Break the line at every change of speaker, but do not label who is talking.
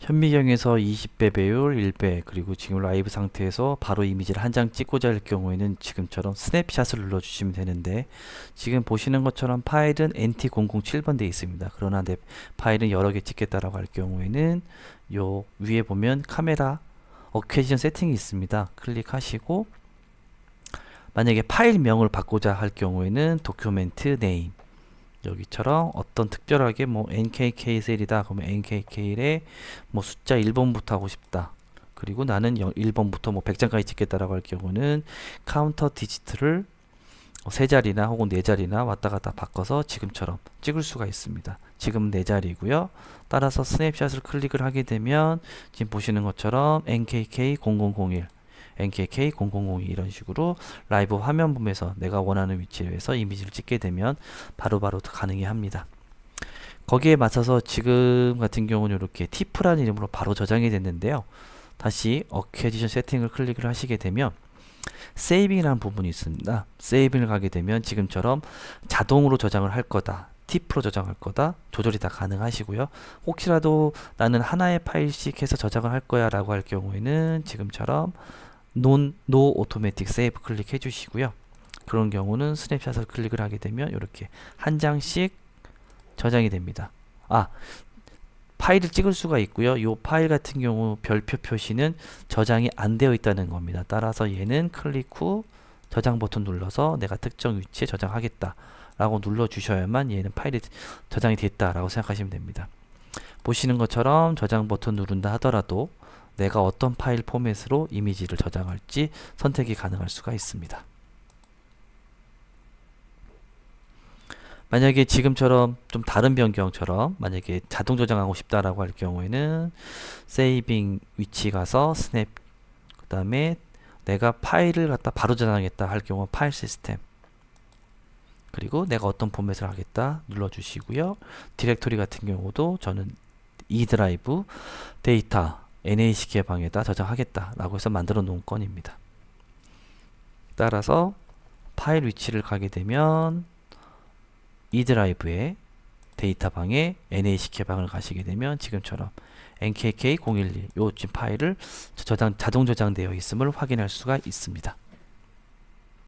현미경에서 20배 배율 1배 그리고 지금 라이브 상태에서 바로 이미지를 한 장 찍고자 할 경우에는 지금처럼 스냅샷을 눌러주시면 되는데 지금 보시는 것처럼 파일은 NT007번 되어 있습니다. 그러나 내 파일은 여러 개 찍겠다라고 할 경우에는 요 위에 보면 카메라 어케이션 세팅이 있습니다. 클릭하시고 만약에 파일명을 바꾸자 할 경우에는 도큐멘트 네임 여기처럼 어떤 특별하게 뭐 NKK 셀이다 그러면 NKK에 뭐 숫자 1번부터 하고 싶다 그리고 나는 1번부터 뭐 100장까지 찍겠다라고 할 경우는 카운터 디지트를 뭐 세 자리나 혹은 네 자리나 왔다 갔다 바꿔서 지금처럼 찍을 수가 있습니다. 지금 네 자리고요. 따라서 스냅샷을 클릭을 하게 되면 지금 보시는 것처럼 NKK0001 nkk0002 이런 식으로 라이브 화면 보면서 내가 원하는 위치에서 이미지를 찍게 되면 바로바로 바로 가능해 합니다. 거기에 맞춰서 지금 같은 경우는 이렇게 티프라는 이름으로 바로 저장이 됐는데요. 다시 어케지션 세팅을 클릭을 하시게 되면 세이빙이라는 부분이 있습니다. 세이빙을 가게 되면 지금처럼 자동으로 저장을 할 거다. 팁으로 저장할 거다 조절이 다 가능하시고요 혹시라도 나는 하나의 파일씩 해서 저장을 할 거야 라고 할 경우에는 지금처럼 non, no automatic save 클릭해 주시고요. 그런 경우는 스냅샷을 클릭을 하게 되면 이렇게 한 장씩 저장이 됩니다. 아, 파일을 찍을 수가 있고요. 이 파일 같은 경우 별표 표시는 저장이 안 되어 있다는 겁니다. 따라서 얘는 클릭 후 저장 버튼 눌러서 내가 특정 위치에 저장하겠다 라고 눌러 주셔야만 얘는 파일이 저장이 됐다 라고 생각하시면 됩니다. 보시는 것처럼 저장 버튼 누른다 하더라도 내가 어떤 파일 포맷으로 이미지를 저장할지 선택이 가능할 수가 있습니다. 만약에 지금처럼 좀 다른 변경처럼 만약에 자동 저장하고 싶다라고 할 경우에는 세이빙 위치 가서 스냅 그 다음에 내가 파일을 갖다 바로 저장하겠다 할 경우 파일 시스템 그리고 내가 어떤 포맷을 하겠다 눌러주시고요 디렉토리 같은 경우도 저는 E 드라이브 데이터 NACK 방에다 저장하겠다 라고 해서 만들어 놓은 건입니다 따라서 파일 위치를 가게 되면 E 드라이브에 데이터 방에 NACK 방을 가시게 되면 지금처럼 NKK011 요 지금 파일을 저장 자동 저장되어 있음을 확인할 수가 있습니다.